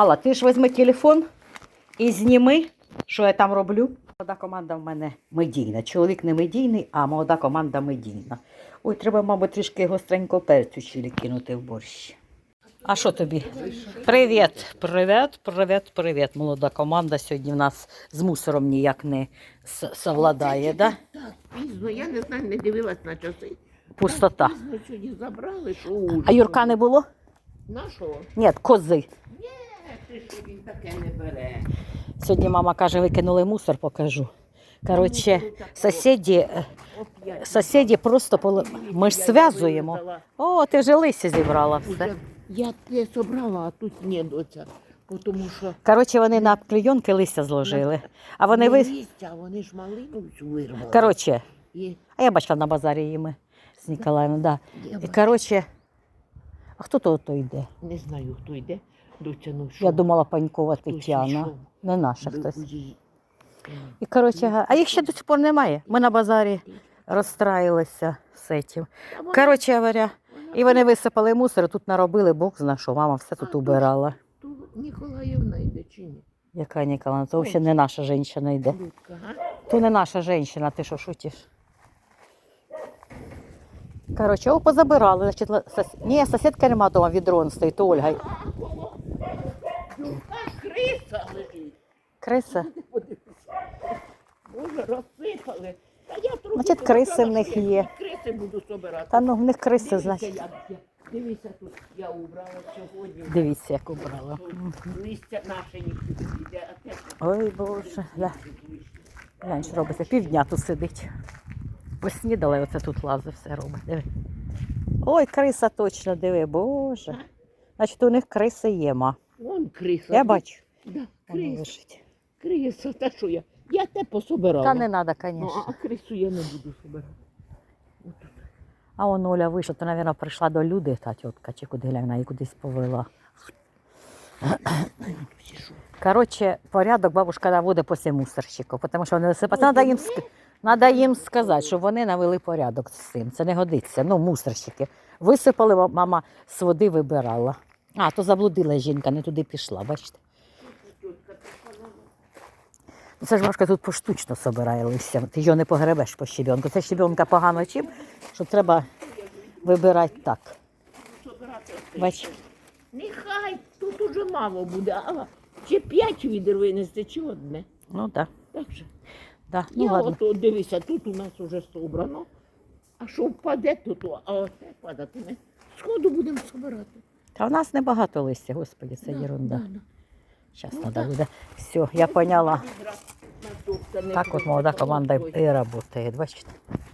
Алла, ти ж візьми телефон і зніми, що я там роблю. Молода команда в мене медійна. Чоловік не медійний, а молода команда медійна. Ой, треба, мабуть, трішки гостренького перцю чилі кинути в борщ. А що тобі? Привіт, привіт, привіт, привіт. Молода команда сьогодні в нас з мусором ніяк не совладає, да? Так, пізно, я не знаю, не дивилась на часи. Пустота. Так пізно сьогодні забрали, що ужас. А Юрка не було? Нашого? Ні, кози. Він таке не бере. Сьогодні мама каже, викинули мусор, покажу. Коротше, сусіді, е, сусіді просто поли... ми ж зв'язуємо. О, ти вже листя зібрала все. Я те собрала, а тут ні, доця. Тому що Коротше, вони на клейонки листя зложили. А вони ви. листя, вони ж малину вирвали. Коротше, І а я бачила на базарі її ми з Ніколаєм, да. я І бачу, коротше, а хто то, то йде? не знаю, хто йде. Доця, ну що? Я думала Панькова Хтось Тетяна. йшов. Не наша хтось. її- І коротше, га- а їх ще до сих пор немає. Ми на базарі розстраїлися з цим. Вона- Коротше говоря, вона і вони висипали мусор, тут наробили, Бог зна що, мама все тут убирала. тут Ніколаївна йде чи ні? Яка Ніколаївна, це взагалі не наша жінка йде. Людка, га? То не наша жінка, ти що шутиш? Коротше, о, позабирали. Значить, сос... Ні, сусідка нема вдома, відрон стоїть, то Ольга. Криса лежить. Криса. Боже, розсипали. Та я трохи Значить, криси в них є. Криси буду собирати. Та ну в них криси, Дивіться, значить. як я- Дивіться, тут я убрала сьогодні. Дивіться, як убрала. Тут Листя наше ніхто йде, а те Ой, Боже, гля. Глянь, що робиться. Півдня тут сидить. Поснідала і оце тут лазить, все робить. Диви. Ой, криса точно, диви, Боже. Значить, у них криси є, ма. Вон криса. Я бачу. Да, криса. лежить. Криса, та що я? Я те пособирала. Та не треба, Ну, звісно. а крису я не буду собирати. А он Оля вийшла, то, мабуть, прийшла до люди, та тітка, чи куди глянь, вона її кудись повела. Коротше, порядок бабушка наводить після мусорщиків, тому що вони висипають. Треба їм, ск- надо їм сказати, щоб вони навели порядок з цим. Це не годиться. Ну, мусорщики. Висипали, мама з води вибирала. А, то заблудила жінка, не туди пішла, бачите. Ну, Це ж бабушка тут поштучно собирає листя. Ти його не погребеш по щебенку. Це щебенка погано чим, що треба вибирати так. Бач. Нехай тут уже мало буде, а чи п'ять відер винести, чи одне. Ну так. Так же. Да. Ну, Я ладно. от дивися, тут у нас вже собрано. А що впаде, то то, а оце падатиме. Сходу будемо собирати. Та в нас небагато листя, господі, це Да, ерунда. да, да. Зараз Ну, треба так. буде. Все, я поняла. Так от молода команда і працює.